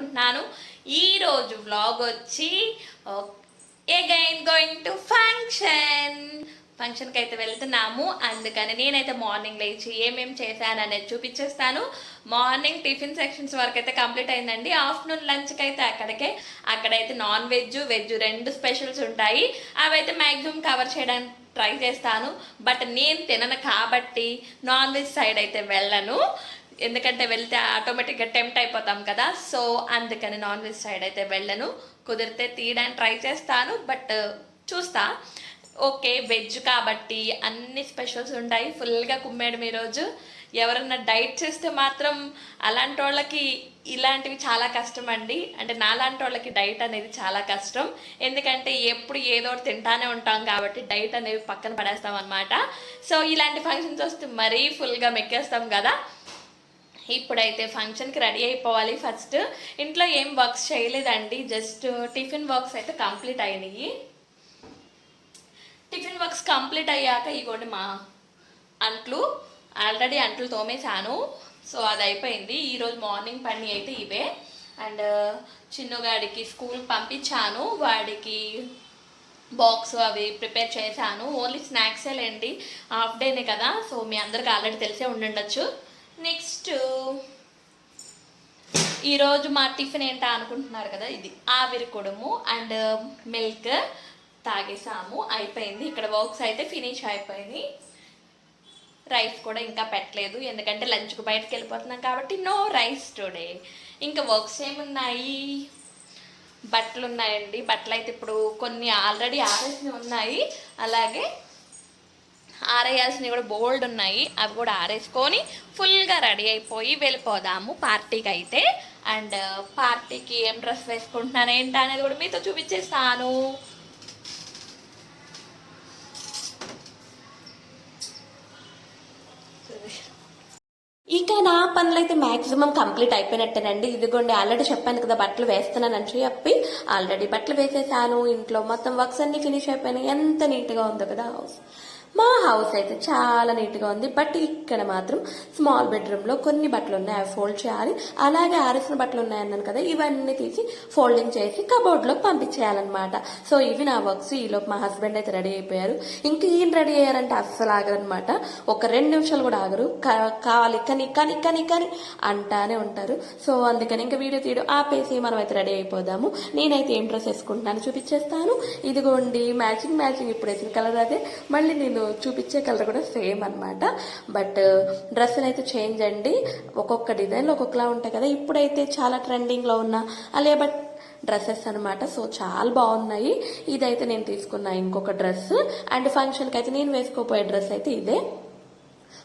అనుకుంటున్నాను. ఈరోజు వ్లాగ్ వచ్చి ఎగైన్ గోయింగ్ టు ఫంక్షన్ ఫంక్షన్కి అయితే వెళ్తున్నాము. అందుకని నేనైతే మార్నింగ్ లేచి ఏమేమి చేశాను అనేది చూపించేస్తాను మార్నింగ్ టిఫిన్ సెక్షన్స్ వరకు అయితే కంప్లీట్ అయిందండి. ఆఫ్టర్నూన్ లంచ్కి అయితే అక్కడికే. అక్కడైతే నాన్ వెజ్ వెజ్ రెండు స్పెషల్స్ ఉంటాయి. అవైతే మ్యాక్సిమం కవర్ చేయడానికి ట్రై చేస్తాను. బట్ నేను తినను కాబట్టి నాన్ వెజ్ సైడ్ అయితే వెళ్ళను. ఎందుకంటే వెళ్తే ఆటోమేటిక్గా టెంప్ట్ అయిపోతాం కదా. సో అందుకని నాన్ వెజ్ సైడ్ అయితే వెళ్ళను. కుదిరితే తీయడానికి ట్రై చేస్తాను బట్ uh, చూస్తా. ఓకే వెజ్ కాబట్టి అన్ని స్పెషల్స్ ఉంటాయి. ఫుల్గా కుమ్మేడు ఈరోజు ఎవరన్నా డైట్ చేస్తే మాత్రం అలాంటి వాళ్ళకి ఇలాంటివి చాలా కష్టం అండి. అంటే నాలాంటి వాళ్ళకి డైట్ అనేది చాలా కష్టం. ఎందుకంటే ఎప్పుడు ఏదో ఒకటి తింటానే ఉంటాం కాబట్టి డైట్ అనేది పక్కన పడేస్తాం అనమాట సో ఇలాంటి ఫంక్షన్స్ వస్తే మరీ ఫుల్గా మెక్కేస్తాం కదా. ఇప్పుడైతే ఫంక్షన్కి రెడీ అయిపోవాలి. ఫస్ట్ ఇంట్లో ఏం వర్క్స్ చేయలేదండి. జస్ట్ టిఫిన్ వర్క్స్ అయితే కంప్లీట్ అయినాయి. టిఫిన్ వర్క్స్ కంప్లీట్ అయ్యాక ఇగోండి మా అంట్లు. ఆల్రెడీ అంట్లు తోమేశాను. సో అది అయిపోయింది. ఈరోజు మార్నింగ్ పని అయితే ఇవే. అండ్ చిన్నగాడికి స్కూల్ పంపించాను. వాడికి బాక్స్ అవి ప్రిపేర్ చేశాను. ఓన్లీ స్నాక్సే లేండి. హాఫ్ డేనే కదా. సో మీ అందరికి ఆల్రెడీ తెలిసే ఉండుండొచ్చు. నెక్స్ట్ ఈరోజు మా టిఫిన్ ఏంటా అనుకుంటున్నారు కదా ఇది ఆవిరి కుడుము అండ్ మిల్క్ తాగేసాము అయిపోయింది. ఇక్కడ వర్క్స్ అయితే ఫినిష్ అయిపోయింది. రైస్ కూడా ఇంకా పెట్టలేదు ఎందుకంటే లంచ్కి బయటకు వెళ్ళిపోతున్నాం కాబట్టి నో రైస్ టుడే. ఇంకా వర్క్స్ ఏమున్నాయి? బట్టలు ఉన్నాయండి బట్టలు అయితే ఇప్పుడు కొన్ని ఆల్రెడీ ఆరేసినవి ఉన్నాయి. అలాగే ఆరేయాల్సినవి కూడా బోల్డ్ ఉన్నాయి. అవి కూడా ఆరేసుకొని ఫుల్గా రెడీ అయిపోయి వెళ్ళిపోదాము పార్టీకి అయితే అండ్ పార్టీకి ఏం డ్రెస్ వేసుకుంటున్నాను ఏంటి అనేది కూడా మీతో చూపించేస్తాను. ఇక నా పనులు అయితే మ్యాక్సిమం కంప్లీట్ అయిపోయినట్టేనండి. ఇదిగోండి ఆల్రెడీ చెప్పాను కదా బట్టలు వేస్తున్నానని చెప్పి ఆల్రెడీ బట్టలు వేసేసాను. ఇంట్లో మొత్తం వర్క్స్ అన్ని ఫినిష్ అయిపోయినాయి. ఎంత నీట్గా ఉందో కదా. హౌస్ మా హౌస్ అయితే చాలా నీట్గా ఉంది బట్ ఇక్కడ మాత్రం స్మాల్ బెడ్రూమ్లో కొన్ని బట్టలు ఉన్నాయి అవి ఫోల్డ్ చేయాలి. అలాగే ఆరేసిన బట్టలు ఉన్నాయి అన్నాను కదా ఇవన్నీ తీసి ఫోల్డింగ్ చేసి కబోర్డ్లోకి పంపించేయాలన్నమాట. సో ఇవి నా వర్క్స్ ఈలోపు మా హస్బెండ్ అయితే రెడీ అయిపోయారు. ఇంకా ఈయన రెడీ అయ్యారంటే అస్సలు ఆగరనమాట ఒక రెండు నిమిషాలు కూడా ఆగరు. కావాలి కానీ కానీ కానీ కానీ అంటానే ఉంటారు. సో అందుకని ఇంకా వీడియో తీయడం ఆపేసి మనం అయితే రెడీ అయిపోదాము. నేనైతే ఏం డ్రెస్ వేసుకుంటున్నాను చూపించేస్తాను. ఇదిగోండి మ్యాచింగ్ మ్యాచింగ్ ఇప్పుడు వేసిన కలర్ అదే. మళ్ళీ నేను చూపించే కలర్ కూడా సేమ్ అనమాట బట్ డ్రెస్ అయితే చేంజ్ అండి. ఒక్కొక్క డిజైన్లో ఒక్కొక్కలా ఉంటాయి కదా. ఇప్పుడైతే చాలా ట్రెండింగ్లో ఉన్న అలే బట్ డ్రెస్సెస్ అనమాట సో చాలా బాగున్నాయి. ఇదైతే నేను తీసుకున్న ఇంకొక డ్రెస్ అండ్ ఫంక్షన్కి అయితే నేను వేసుకోపోయే డ్రెస్ అయితే ఇదే.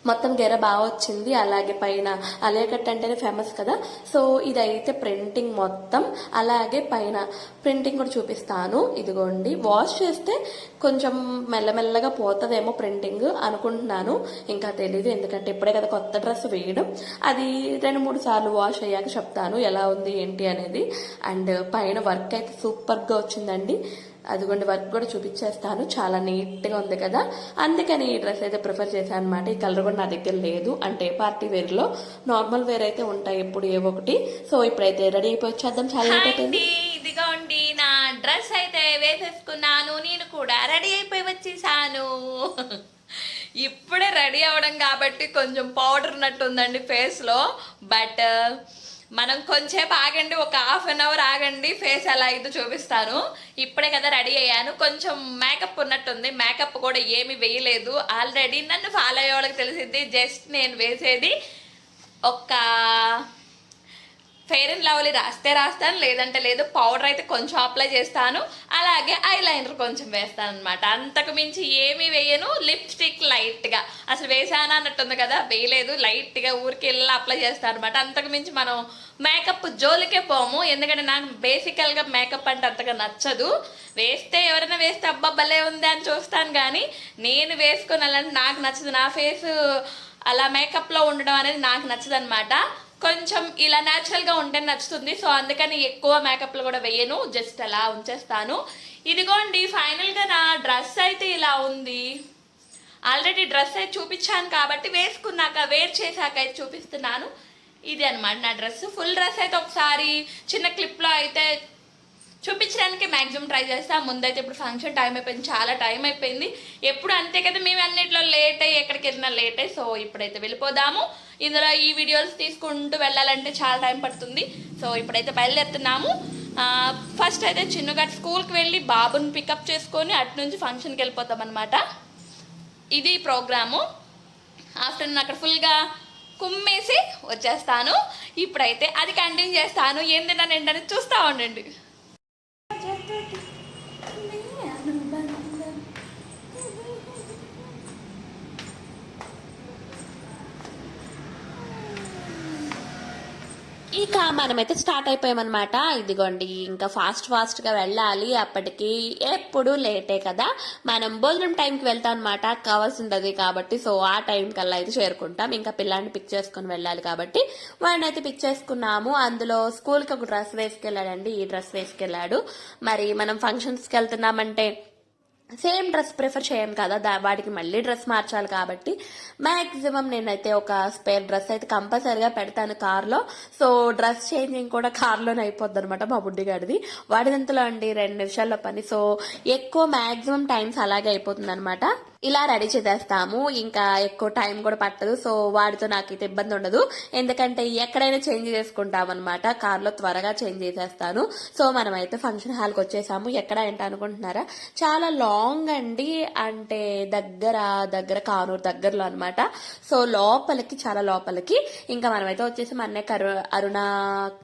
మొత్తం గెర బాగా వచ్చింది. అలాగే పైన అలియాకట్ అంటేనే ఫేమస్ కదా. సో ఇదైతే ప్రింటింగ్ మొత్తం. అలాగే పైన ప్రింటింగ్ కూడా చూపిస్తాను. ఇదిగోండి. వాష్ చేస్తే కొంచెం మెల్లమెల్లగా పోతుందేమో ప్రింటింగ్ అనుకుంటున్నాను. ఇంకా తెలీదు. ఎందుకంటే ఇప్పుడే కదా కొత్త డ్రెస్ వేయడం. అది రెండు మూడు సార్లు వాష్ అయ్యాక చెప్తాను. ఎలా ఉంది ఏంటి అనేది. అండ్ పైన వర్క్ అయితే సూపర్గా వచ్చిందండి. అదిగోండి వర్క్ కూడా చూపించేస్తాను. చాలా నీట్గా ఉంది కదా. అందుకని ఈ డ్రెస్ అయితే ప్రిఫర్ చేశాను అనమాట ఈ కలర్ కూడా నా దగ్గర లేదు. అంటే పార్టీ వేర్లో నార్మల్ వేర్ అయితే ఉంటాయి ఎప్పుడు ఏ ఒకటి. సో ఇప్పుడైతే రెడీ అయిపోయి వచ్చేద్దాం చాలా లేట్ అయిపోయింది ఇదిగోండి నా డ్రెస్ అయితే వేసేసుకున్నాను. నేను కూడా రెడీ అయిపోయి వచ్చేసాను. ఇప్పుడే రెడీ అవడం కాబట్టి కొంచెం పౌడర్ ఉన్నట్టుందండి ఫేస్లో. బట్ మనం కొంచెంసేపు ఆగండి ఒక హాఫ్ అన్ అవర్ ఆగండి ఫేస్ ఎలా అయితే చూపిస్తాను. ఇప్పుడే కదా రెడీ అయ్యాను. కొంచెం మేకప్ ఉన్నట్టుంది. మేకప్ కూడా ఏమి వేయలేదు. ఆల్రెడీ నన్ను ఫాలో అయ్యే వాళ్ళకి తెలిసింది. జస్ట్ నేను వేసేది ఒక ఫెయిర్ అండ్ లవ్లీ రాస్తే రాస్తాను లేదంటే లేదు పౌడర్ అయితే కొంచెం అప్లై చేస్తాను. అలాగే ఐ లైనర్ కొంచెం వేస్తాను అనమాట అంతకు మించి ఏమీ వేయను లిప్స్టిక్ లైట్గా అసలు వేసానా అన్నట్టుంది కదా వేయలేదు లైట్గా ఊరికి వెళ్ళి అప్లై చేస్తాను అనమాట అంతకు మించి మనం మేకప్ జోలికే పోము ఎందుకంటే నాకు బేసికల్గా మేకప్ అంటే అంతగా నచ్చదు. వేస్తే ఎవరైనా వేస్తే అబ్బా భలే ఉంది అని చూస్తాను కానీ నేను వేసుకొని అలాంటి నాకు నచ్చదు. నా ఫేస్ అలా మేకప్లో ఉండడం అనేది నాకు నచ్చదనమాట కొంచెం ఇలా న్యాచురల్గా ఉంటే నచ్చుతుంది. సో అందుకని ఎక్కువ మేకప్లు కూడా వేయను. జస్ట్ అలా ఉంచేస్తాను. ఇదిగోండి ఫైనల్గా నా డ్రెస్ అయితే ఇలా ఉంది. ఆల్రెడీ డ్రెస్ అయితే చూపించాను కాబట్టి వేసుకున్నాక వేర్ చేశాక అయితే చూపిస్తున్నాను. ఇది అనమాట నా డ్రెస్ ఫుల్ డ్రెస్ అయితే ఒకసారి చిన్న క్లిప్లో అయితే చూపించడానికి మ్యాక్సిమం ట్రై చేస్తా. ముందైతే ఇప్పుడు ఫంక్షన్ టైం అయిపోయింది చాలా టైం అయిపోయింది. ఎప్పుడు అంతే కదా మేము అన్నిట్లో లేట్ అయ్యి ఎక్కడికి వెళ్ళినా లేట్ అయ్యి సో ఇప్పుడైతే వెళ్ళిపోదాము. ఇందులో ఈ వీడియోస్ తీసుకుంటూ వెళ్ళాలంటే చాలా టైం పడుతుంది. సో ఇప్పుడైతే బయలుదేరుతున్నాము. ఫస్ట్ అయితే చిన్నగా స్కూల్కి వెళ్ళి బాబుని పికప్ చేసుకొని అటు నుంచి ఫంక్షన్కి వెళ్ళిపోతాం అనమాట ఇది ప్రోగ్రాము ఆఫ్టర్నూన్ అక్కడ ఫుల్గా కుమ్మేసి వచ్చేస్తాను. ఇప్పుడైతే అది కంటిన్యూ చేస్తాను. ఏం తిన్నాను ఏంటని చూస్తూ ఉండండి ఇక మనమైతే స్టార్ట్ అయిపోయామన్నమాట. ఇదిగోండి ఇంకా ఫాస్ట్ ఫాస్ట్గా వెళ్ళాలి. అప్పటికి ఎప్పుడు లేటే కదా. మనం భోజనం టైంకి వెళ్తాం అనమాట కావాల్సి ఉండదు కాబట్టి సో ఆ టైం కల్లా అయితే చేరుకుంటాం. ఇంకా పిల్లాన్ని పిక్ చేసుకుని వెళ్ళాలి కాబట్టి వాడిని అయితే పిక్ చేసుకున్నాము. అందులో స్కూల్కి ఒక డ్రెస్ వేసుకెళ్ళాడండి. ఈ డ్రెస్ వేసుకెళ్ళాడు. మరి మనం ఫంక్షన్స్కి వెళ్తున్నామంటే సేమ్ డ్రెస్ ప్రిఫర్ చేయం కదా దా వాడికి మళ్ళీ డ్రెస్ మార్చాలి కాబట్టి. మ్యాక్సిమం నేనైతే ఒక స్పేర్ డ్రెస్ అయితే కంపల్సరీగా పెడతాను కార్లో. సో డ్రెస్ చేంజింగ్ కూడా కార్లోనే అయిపోద్ది అనమాట మా బుడ్డిగాడిది వాడిదంతలో అండి రెండు నిమిషాల్లో పని. సో ఎక్కువ మ్యాక్సిమం టైమ్స్ అలాగే అయిపోతుంది అనమాట ఇలా రెడీ చేసేస్తాము. ఇంకా ఎక్కువ టైం కూడా పట్టదు. సో వాడితో నాకైతే ఇబ్బంది ఉండదు. ఎందుకంటే ఎక్కడైనా చేంజ్ చేసుకుంటాం అనమాట కార్లో త్వరగా చేంజ్ చేసేస్తాను. సో మనమైతే ఫంక్షన్ హాల్కి వచ్చేసాము. ఎక్కడ ఏంటి అనుకుంటున్నారా? చాలా లాంగ్ అండి. అంటే దగ్గర దగ్గర కానూరు దగ్గరలో అనమాట సో లోపలికి చాలా లోపలికి. ఇంకా మనమైతే వచ్చేసి మన కరు అరుణ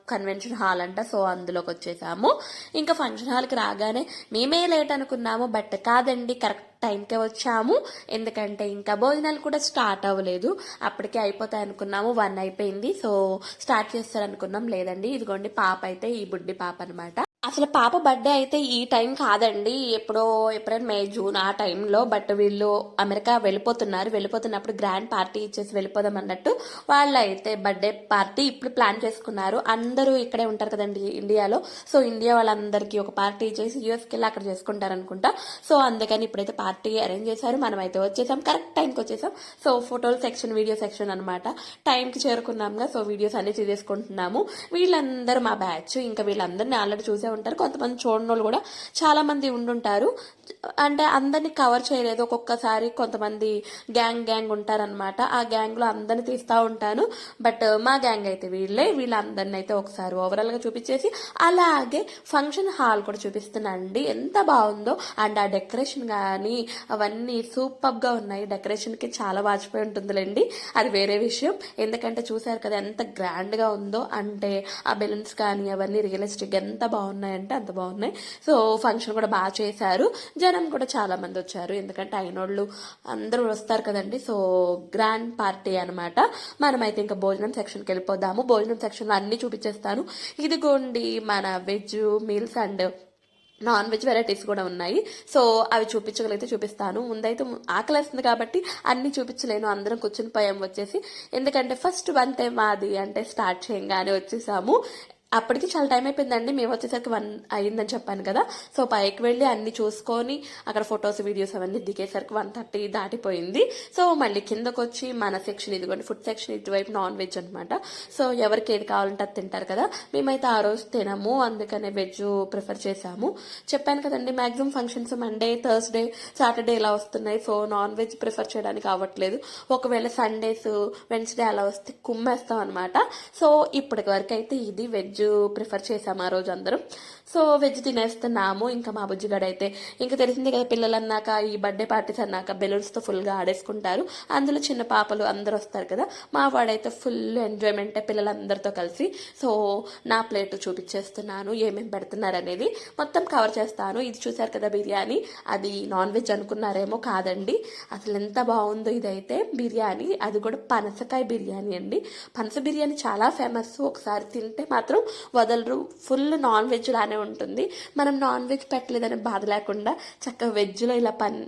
కన్వెన్షన్ హాల్ అంట. సో అందులోకి వచ్చేసాము. ఇంకా ఫంక్షన్ హాల్కి రాగానే మేమే లేట్ అనుకున్నాము. బట్ కాదండి కరెక్ట్ టైంకే వచ్చాము. ఎందుకంటే ఇంకా భోజనాలు కూడా స్టార్ట్ అవ్వలేదు. అప్పటికే అయిపోతాయి అనుకున్నాము. వన్ అయిపోయింది. సో స్టార్ట్ చేస్తారనుకున్నాం. లేదండి. ఇదిగోండి పాప అయితే ఈ బుడ్డి పాప అన్నమాట. అసలు పాప బర్త్డే అయితే ఈ టైం కాదండి. ఎప్పుడో ఏప్రిల్ మే జూన్ ఆ టైంలో. బట్ వీళ్ళు అమెరికా వెళ్ళిపోతున్నారు. వెళ్ళిపోతున్నప్పుడు గ్రాండ్ పార్టీ ఇచ్చేసి వెళ్ళిపోదాం అన్నట్టు వాళ్ళు అయితే బర్త్డే పార్టీ ఇప్పుడు ప్లాన్ చేసుకున్నారు. అందరూ ఇక్కడే ఉంటారు కదండి ఇండియాలో. సో ఇండియా వాళ్ళందరికీ ఒక పార్టీ ఇచ్చేసి యూఎస్కి వెళ్ళి అక్కడ చేసుకుంటారు అనుకుంటా. సో అందుకని ఇప్పుడైతే పార్టీ అరేంజ్ చేశారు. మనం అయితే వచ్చేసాం. కరెక్ట్ టైంకి వచ్చేసాం. సో ఫోటోల సెక్షన్ వీడియో సెక్షన్ అనమాట టైంకి చేరుకున్నాంగా. సో వీడియోస్ అన్ని తీసేసుకుంటున్నాము. వీళ్ళందరూ మా బ్యాచ్. ఇంకా వీళ్ళందరినీ ఆల్రెడీ చూసే ఉంటారు. కొంతమంది చూడని కూడా చాలా మంది ఉండుంటారు. అంటే అందరినీ కవర్ చేయలేదు. ఒక్కొక్కసారి కొంతమంది గ్యాంగ్ గ్యాంగ్ ఉంటారనమాట ఆ గ్యాంగ్లో అందరిని తీస్తా ఉంటాను. బట్ మా గ్యాంగ్ అయితే వీళ్ళే. వీళ్ళందరిని అయితే ఒకసారి ఓవరాల్గా చూపించేసి అలాగే ఫంక్షన్ హాల్ కూడా చూపిస్తున్నానండి ఎంత బాగుందో. అండ్ ఆ డెకరేషన్ కానీ అవన్నీ సూపర్గా ఉన్నాయి. డెకరేషన్కి చాలా వాచిపోయి ఉంటుందిలేండి. అది వేరే విషయం. ఎందుకంటే చూసారు కదా ఎంత గ్రాండ్గా ఉందో. అంటే ఆ బెలూన్స్ కానీ అవన్నీ రియలిస్టిక్ ఎంత బాగున్నాయంటే అంత బాగున్నాయి. సో ఫంక్షన్ కూడా బాగా చేశారు. జనం కూడా చాలా మంది వచ్చారు. ఎందుకంటే అయినోళ్ళు అందరూ వస్తారు కదండి. సో గ్రాండ్ పార్టీ అనమాట మనమైతే ఇంకా భోజనం సెక్షన్కి వెళ్ళిపోదాము. భోజనం సెక్షన్లో అన్ని చూపించేస్తాను. ఇదిగోండి మన veg meals and non veg varieties కూడా ఉన్నాయి. సో అవి చూపించగలిగితే చూపిస్తాను. ముందైతే ఆకలేస్తుంది కాబట్టి అన్ని చూపించలేను. అందరం కూర్చుని పోయాం వచ్చేసి. ఎందుకంటే ఫస్ట్ వన్ టైం మాది అంటే స్టార్ట్ చేయంగానే వచ్చేసాము. అప్పటికి చాలా టైం అయిపోయిందండి. మేము వచ్చేసరికి వన్ అయిందని చెప్పాను కదా. సో పైకి వెళ్ళి అన్ని చూసుకొని అక్కడ ఫొటోస్ వీడియోస్ అవన్నీ దిగేసరికి వన్ థర్టీ దాటిపోయింది. సో మళ్ళీ కిందకు వచ్చి మన సెక్షన్ ఇదిగోండి ఫుడ్ సెక్షన్ ఇటువైపు నాన్ వెజ్ అనమాట సో ఎవరికి ఏది కావాలంటే అది తింటారు కదా. మేమైతే ఆ రోజు తినము. అందుకనే వెజ్ ప్రిఫర్ చేసాము చెప్పాను కదండి maximum functions Monday Thursday Saturday ఇలా వస్తున్నాయి. సో నాన్ వెజ్ ప్రిఫర్ చేయడానికి అవ్వట్లేదు. ఒకవేళ సండేస్ వెన్స్డే అలా వస్తే కుమ్మేస్తాం అనమాట సో ఇప్పటి వరకు అయితే ఇది వెజ్ ప్రిఫర్ చేసాము ఆ రోజు అందరం. సో వెజ్ తినేస్తున్నాము. ఇంకా మా బుజ్జిగాడు అయితే ఇంకా తెలిసిందే కదా పిల్లలు అన్నాక ఈ బర్త్డే పార్టీస్ అన్నాక బెలూన్స్తో ఫుల్గా ఆడేసుకుంటారు. అందులో చిన్న పాపలు అందరూ వస్తారు కదా మా వాడైతే ఫుల్ ఎంజాయ్మెంట్ పిల్లలందరితో కలిసి సో నా ప్లేట్ చూపించేస్తున్నాను ఏమేమి పెడుతున్నారు అనేది మొత్తం కవర్ చేస్తాను. ఇది చూసారు కదా బిర్యానీ అది నాన్ వెజ్ అనుకున్నారేమో కాదండి. అసలు ఎంత బాగుందో ఇదైతే బిర్యానీ. అది కూడా పనసకాయ బిర్యానీ అండి. పనస బిర్యానీ చాలా ఫేమస్. ఒకసారి తింటే మాత్రం వదలరు. ఫుల్ నాన్ వెజ్ లానే ఉంటుంది. మనం నాన్ వెజ్ పెట్టలేదని బాధ లేకుండా చక్కగా వెజ్లో ఇలా పన్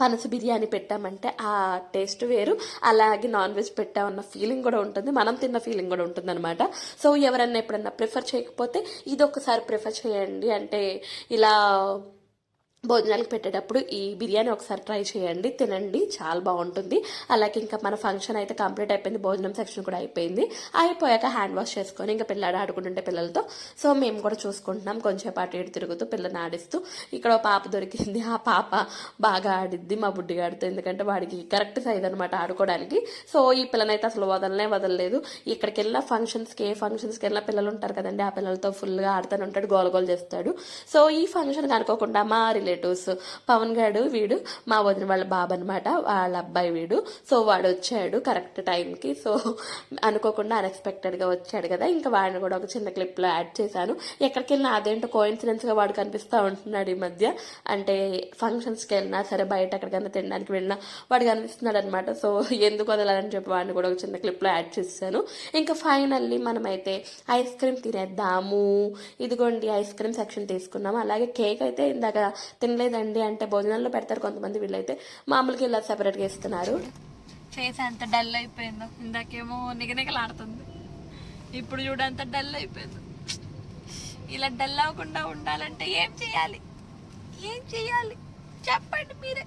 పనస బిర్యానీ పెట్టామంటే ఆ టేస్ట్ వేరు. అలాగే నాన్ వెజ్ పెట్టామన్న ఫీలింగ్ కూడా ఉంటుంది. మనం తిన్న ఫీలింగ్ కూడా ఉంటుంది అనమాట సో ఎవరన్నా ఎప్పుడన్నా ప్రిఫర్ చేయకపోతే ఇది ఒకసారి ప్రిఫర్ చేయండి. అంటే ఇలా భోజనాలకు పెట్టేటప్పుడు ఈ బిర్యానీ ఒకసారి ట్రై చేయండి తినండి చాలా బాగుంటుంది. అలాగే ఇంకా మన ఫంక్షన్ అయితే కంప్లీట్ అయిపోయింది భోజనం సెక్షన్ కూడా అయిపోయింది. అయిపోయాక హ్యాండ్ వాష్ చేసుకొని ఇంకా పిల్లాడు ఆడుకుంటుంటే పిల్లలతో. సో మేము కూడా చూసుకుంటున్నాం కొంచెం అటు ఇటు తిరుగుతూ పిల్లని ఆడిస్తూ. ఇక్కడ పాప దొరికింది ఆ పాప బాగా ఆడిద్ది మా బుడ్డి బుడ్డిగాడితో ఎందుకంటే వాడికి కరెక్ట్ సైజ్ అనమాట ఆడుకోవడానికి. సో ఈ పిల్లనైతే అసలు వదలనే వదలలేదు. ఇక్కడికి వెళ్ళిన ఫంక్షన్స్కి ఏ ఫంక్షన్స్కి వెళ్ళిన పిల్లలు ఉంటారు కదండి ఆ పిల్లలతో ఫుల్గా ఆడుతూనే ఉంటాడు గోల చేస్తాడు. సో ఈ ఫంక్షన్ అనుకోకుండా మా రిలేటివ్స్ పవన్ గారు వీడు మా వదిన వాళ్ళ బాబు అనమాట వాళ్ళ అబ్బాయి వీడు. సో వాడు వచ్చాడు కరెక్ట్ టైంకి. సో అనుకోకుండా అన్ఎక్స్పెక్టెడ్గా వచ్చాడు కదా. ఇంకా వాడిని కూడా ఒక చిన్న క్లిప్లో యాడ్ చేశాను. ఎక్కడికి వెళ్ళినా అదేంటో కోయిన్సిడెన్స్గా వాడు కనిపిస్తూ ఉంటున్నాడు ఈ మధ్య. అంటే ఫంక్షన్స్కి వెళ్ళినా సరే బయట ఎక్కడికైనా తినడానికి వెళ్ళినా వాడు కనిపిస్తున్నాడు అనమాట సో ఎందుకు వదలాలని చెప్పి వాడిని కూడా ఒక చిన్న క్లిప్లో యాడ్ చేశాను. ఇంకా ఫైనల్లీ మనమైతే ఐస్ క్రీమ్ తినేద్దాము. ఇదిగోండి ఐస్ క్రీమ్ సెక్షన్ తీసుకున్నాము. అలాగే కేక్ అయితే ఇందాక తినలేదండి. అంటే భోజనాల్లో పెడతారు కొంతమంది వీళ్ళైతే. మామూలుగా ఇలా సెపరేట్గా ఇస్తున్నారు. ఫేస్ ఎంత డల్ అయిపోయిందో. ఇందాకేమో నిగనిగలాడుతుంది. ఇప్పుడు చూడంత డల్ అయిపోయింది. ఇలా డల్ అవ్వకుండా ఉండాలంటే ఏం చేయాలి ఏం చేయాలి చెప్పండి మీరే.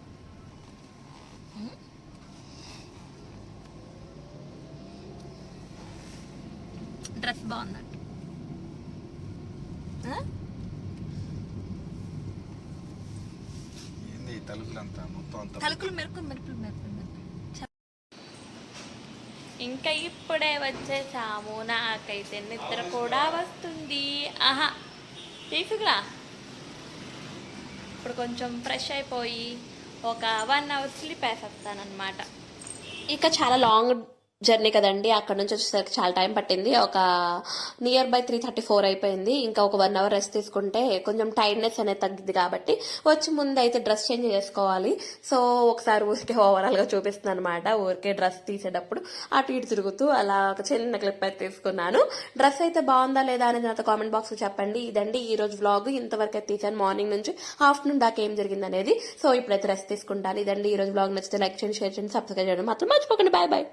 డ్రెస్ బాగుందంట ఆ? ఏంది ఈ తలుపులంతా మొత్తం అంతా తలుకులు. ఇంకా ఇప్పుడే వచ్చేసాము. నాకైతే నిద్ర కూడా వస్తుంది. ఆహా తీసుకురా. ఇప్పుడు కొంచెం ఫ్రెష్ అయిపోయి ఒక వన్ అవర్ స్లీప్ వేసేస్తానమాట ఇక చాలా లాంగ్ జర్నీ కదండి. అక్కడ నుంచి వచ్చేసరికి చాలా టైం పట్టింది. ఒక near by three thirty four అయిపోయింది. ఇంకా ఒక వన్ అవర్ రెస్ట్ తీసుకుంటే కొంచెం టైర్డ్నెస్ అనేది తగ్గింది కాబట్టి వచ్చి ముందు అయితే డ్రెస్ చేంజ్ చేసుకోవాలి. సో ఒకసారి ఊరికే ఓవరాల్గా చూపిస్తుంది అనమాట ఊరికే డ్రెస్ తీసేటప్పుడు అటు ఇటు తిరుగుతూ అలా ఒక చిన్న క్లిప్ అయితే తీసుకున్నాను. డ్రెస్ అయితే బాగుందా లేదా అనేది నాతో కామెంట్ బాక్స్ చెప్పండి. ఇదండి ఈ రోజు వ్లాగ్. ఇంతవరకు అయితే తీసాను మార్నింగ్ నుంచి ఆఫ్టర్నూన్ దాకా ఏం జరిగింది అనేది. సో ఇప్పుడైతే రెస్ట్ తీసుకుంటాను. ఇదండి ఈ రోజు వ్లాగ్. నచ్చితే లైక్ చేయండి షేర్ చేయండి సబ్స్క్రైబ్ చేయడం మాత్రం మర్చిపోకండి. Bye bye.